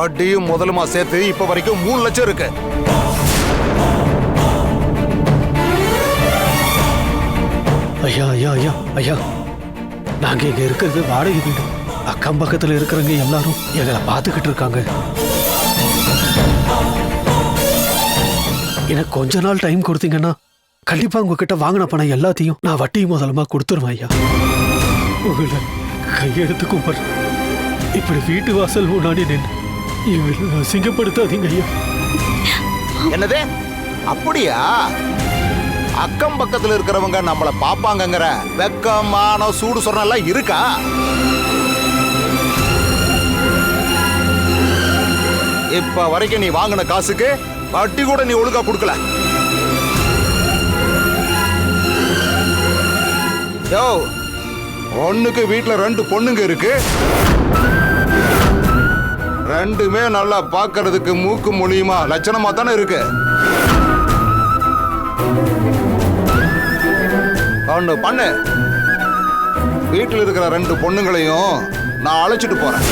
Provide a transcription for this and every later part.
வட்டியும் முதலுமா சேர்த்து இப்ப வரைக்கும் மூணு லட்சம் இருக்கு. ஐயா ஐயா ஐயா ஐயா. நாங்க இங்க இருக்கிறது வாடகை வீடு. அக்கம் பக்கத்துல இருக்கிறவங்க எல்லாரும் எங்களை பார்த்துக்கிட்டு இருக்காங்க. எனக்கு கொஞ்ச நாள் டைம் கொடுத்தீங்கன்னா கண்டிப்பா உங்ககிட்ட வாங்கின பணம் எல்லாத்தையும் நான் வட்டி முதலமா கொடுத்துருவேன் ஐயா. உங்களை கையெடுத்து கும்பிட்றேன். இப்படி வீட்டு வாசல் முன்னாடி நின்று அசிங்கப்படுத்தாதீங்க ஐயா என்னது? அப்படியா? அக்கம் பக்கத்துல இருக்கிறவங்க நம்மள பாப்பாங்கங்கிற வெக்கம் மானம் சூடு சொன்னெல்லாம் எல்லாம் இருக்கா? இப்ப வரைக்கும் நீ வாங்கின காசுக்கு வட்டி கூட நீ ஒழுங்கா கொடுக்கல. யோ ஒண்ணுக்கு வீட்டுல ரெண்டு பொண்ணுங்க இருக்கு. ரெண்டுமே நல்லா பார்க்கறதுக்கு மூக்கு மொழியுமா லட்சணமா தானே இருக்கு. ஒண்ணு பண்ணு. வீட்டில் இருக்கிற ரெண்டு பொண்ணுங்களையும் நான் அழைச்சிட்டு போறேன்.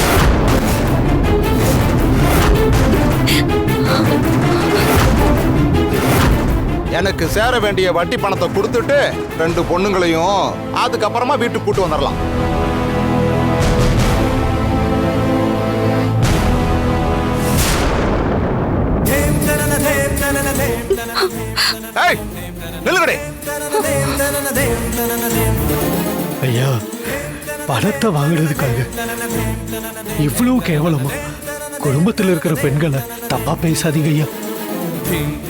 எனக்கு சேர வேண்டிய வட்டி பணத்தை கொடுத்துட்டு ரெண்டு பொண்ணுங்களையும் அதுக்கப்புறமா வீட்டுக்கு கூட்டு வந்துடலாம் ஐயா பணத்தை வாங்குறதுக்காக இவ்வளவு கேவலமா? குடும்பத்தில் இருக்கிற பெண்களை தப்பா பேசாதீங்க ஐயா.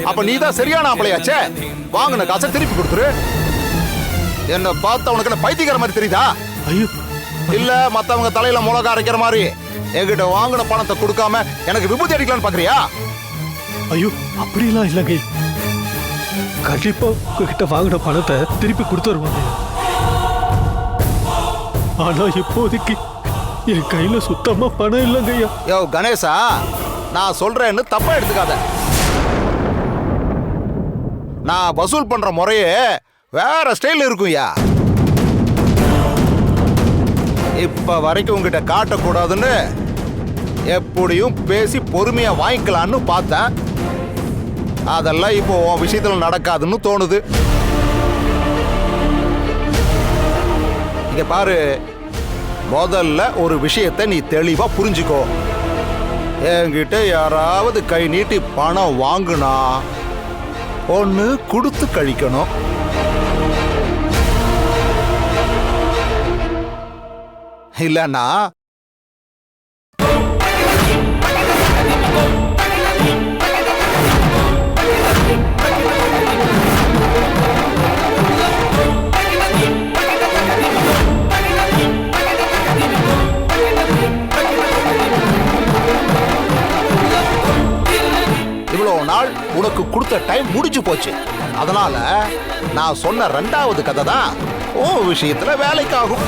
அப்ப நீ தான் சரியான ஆம்பளையாச்சே? வாங்கின காசை திருப்பி கொடுத்துரு. என்ன பார்த்த உனக்கு பைத்தியக்கார மாதிரி தெரியுதா? ஐயோ. இல்ல மத்தவங்க தலையில மிளகா அரைக்கிற மாதிரி. என்கிட்ட வாங்கின பணத்தை கொடுக்காம எனக்கு விபூதி அடிக்கலாம்னு பாக்குறியா? ஐயோ அப்படிலாம் இல்லைங்க கண்டிப்பா உங்ககிட்ட வாங்கின பணத்தை திருப்பி கொடுத்துருவாங்க ஆனா இப்போதைக்கு என் கையில சுத்தமா பணம் இல்லைங்க ஐயா. யோ கணேசா நான் சொல்றேன்னு தப்பா எடுத்துக்காத. நான் வசூல் பண்ற முறையே வேற ஸ்டைல் இருக்கும்யா இப்ப வரைக்கும் உங்ககிட்ட காட்டக்கூடாதுன்னு எப்படியும் பேசி பொறுமையா வாங்கிக்கலான்னு பார்த்தேன். அதெல்லாம் இப்போ உன் விஷயத்தில் நடக்காதுன்னு தோணுது. இங்க பாரு முதல்ல ஒரு விஷயத்தை நீ தெளிவா புரிஞ்சுக்கோ. என்கிட்ட யாராவது கை நீட்டி பணம் வாங்குனா ஒன்று கொடுத்து கழிக்கணும். இல்லைன்னா நாள் கொடுத்த டைம் முடிஞ்சு போச்சு. அதனால நான் சொன்ன ரெண்டாவது கதை தான் ஓ விஷயத்துல வேலைக்காகும்.